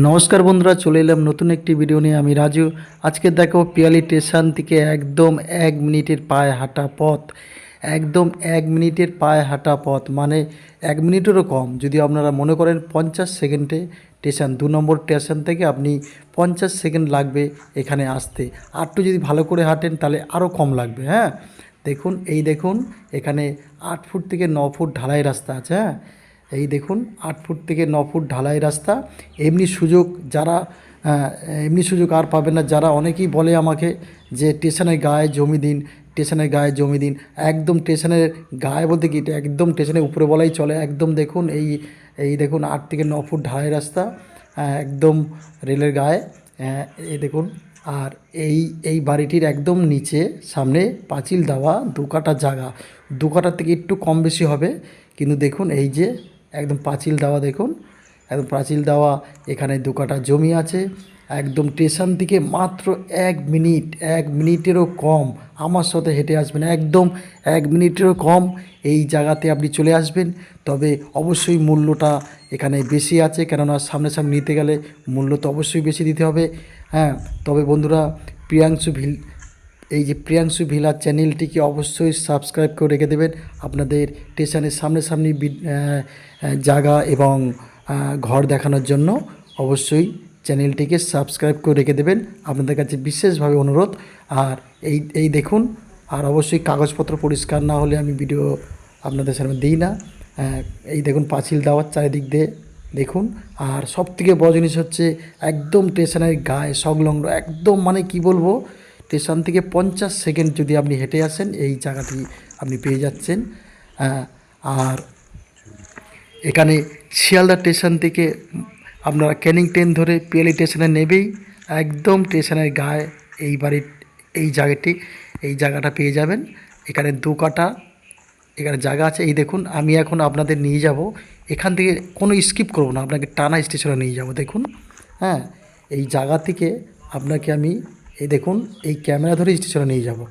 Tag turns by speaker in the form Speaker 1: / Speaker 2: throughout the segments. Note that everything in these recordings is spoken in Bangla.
Speaker 1: নমস্কার বন্ধুরা, চলে এলাম নতুন একটি ভিডিও নিয়ে। আমি রাজু। আজকে দেখো পিয়ালি স্টেশন থেকে একদম এক মিনিটের পায়ে হাঁটা পথ। একদম এক মিনিটের পায়ে হাঁটা পথ মানে এক মিনিটেরও কম। যদি আপনারা মনে করেন পঞ্চাশ সেকেন্ডে স্টেশন দু নম্বর স্টেশন থেকে আপনি পঞ্চাশ সেকেন্ড লাগবে এখানে আসতে। আরটু যদি ভালো করে হাঁটেন, তাহলে আরও কম লাগবে হ্যাঁ? দেখুন, এই দেখুন, এখানে আট ফুট থেকে ন ফুট ঢালাই রাস্তা আছে হ্যাঁ? এই দেখুন, আট ফুট থেকে ন ফুট ঢালাই রাস্তা। এমনি সুযোগ যারা এমনি সুযোগ আর পাবে না। যারা অনেকেই বলে আমাকে যে স্টেশনের গায়ে জমি দিন, স্টেশনের গায়ে জমি দিন। একদম স্টেশনের গায়ে বলতে কি একদম স্টেশনের উপরে বলাই চলে। একদম দেখুন, এই এই দেখুন, আট থেকে ন ফুট ঢালাই রাস্তা একদম রেলের গায়ে। এই দেখুন, আর এই এই বাড়িটির একদম নিচে, সামনে পাঁচিল দেওয়া দু কাটা জায়গা। দু কাটার থেকে একটু কম বেশি হবে। কিন্তু দেখুন, এই যে একদম পাঁচিল দেওয়া দেখুন। একদম পাঁচিল দেওয়া, এখানে দু কাটা জমি আছে। একদম স্টেশন থেকে মাত্র এক মিনিট, এক মিনিটেরও কম। আমার সাথে হেঁটে আসবেন, একদম এক মিনিটেরও কম। এই জায়গাতে আপনি চলে আসবেন। তবে অবশ্যই মূল্যটা এখানে বেশি আছে, কেননা সামনে সামনে নিতে গেলে মূল্য তো অবশ্যই বেশি দিতে হবে। হ্যাঁ তবে বন্ধুরা, প্রিয়াংশু ভিল এই যে প্রিয়াংশু ভিলা চ্যানেলটিকে অবশ্যই সাবস্ক্রাইব করে রেখে দেবেন। আপনাদের স্টেশনের সামনাসামনি জায়গা এবং ঘর দেখানোর জন্য অবশ্যই চ্যানেলটিকে সাবস্ক্রাইব করে রেখে দেবেন। আপনাদের কাছে বিশেষভাবে অনুরোধ। আর এই এই দেখুন, আর অবশ্যই কাগজপত্র পরিষ্কার না হলে আমি ভিডিও আপনাদের সামনে দিই না। এই দেখুন, পাঁচিল দেওয়ার চারিদিক দিয়ে দেখুন। আর সব থেকে বড় জিনিস হচ্ছে, একদম স্টেশনের গায়ে সংলগ্ন, একদম মানে কি বলব স্টেশন থেকে পঞ্চাশ সেকেন্ড যদি আপনি হেঁটে আসেন, এই জায়গাটি আপনি পেয়ে যাচ্ছেন। আর এখানে শিয়ালদা স্টেশন থেকে আপনারা ক্যানিং ট্রেন ধরে পিয়ালি স্টেশনে নেবেই, একদম স্টেশনের গায়ে এই বাড়ির এই জায়গাটি, এই জায়গাটা পেয়ে যাবেন। এখানে দু কাটা, এখানে জায়গা আছে। এই দেখুন, আমি এখন আপনাদের নিয়ে যাব। এখান থেকে কোনো স্কিপ করব না, আপনাকে টানা স্টেশনে নিয়ে যাব। দেখুন হ্যাঁ এই জায়গা থেকে আপনাকে আমি এই দেখুন, এই ক্যামেরা ধরে স্টেশনে নিয়ে যাব।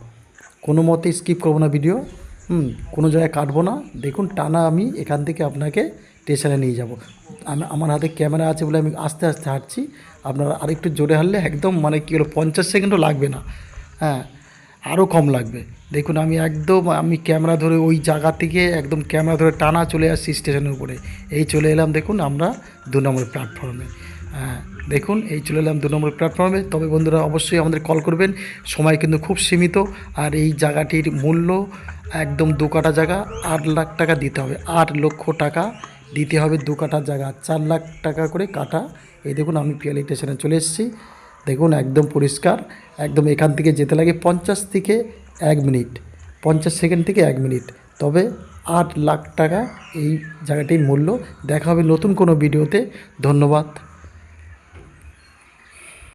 Speaker 1: কোনো মতে স্কিপ করব না ভিডিও হুম, কোনো জায়গায় কাটবো না। দেখুন, টানা আমি এখান থেকে আপনাকে স্টেশনে নিয়ে যাব। আমি, আমার হাতে ক্যামেরা আছে বলে আমি আস্তে আস্তে হাঁটছি। আপনারা আরেকটু জোরে হারলে একদম মানে কী হলো পঞ্চাশ সেকেন্ডও লাগবে না। হ্যাঁ আরও কম লাগবে। দেখুন, আমি একদম, আমি ক্যামেরা ধরে ওই জায়গা থেকে একদম ক্যামেরা ধরে টানা চলে আসছি স্টেশনের উপরে। এই চলে এলাম, দেখুন, আমরা দু নম্বর প্ল্যাটফর্মে হ্যাঁ দেখুন, এই চলে এলাম দু নম্বর প্ল্যাটফর্মে তবে বন্ধুরা, অবশ্যই আমাদের কল করবেন। সময় কিন্তু খুব সীমিত। আর এই জায়গাটির মূল্য একদম দু কাটা জায়গা, আট লাখ টাকা দিতে হবে। আট লক্ষ টাকা দিতে হবে দু কাটা জায়গা, চার লাখ টাকা করে কাটা এই দেখুন, আমি পিয়ালি স্টেশনে চলে এসেছি। দেখুন, একদম পরিষ্কার। একদম এখান থেকে যেতে লাগে পঞ্চাশ থেকে এক মিনিট। পঞ্চাশ সেকেন্ড থেকে এক মিনিট। তবে আট লাখ টাকা এই জায়গাটির মূল্য। দেখা হবে নতুন কোনো ভিডিওতে। ধন্যবাদ।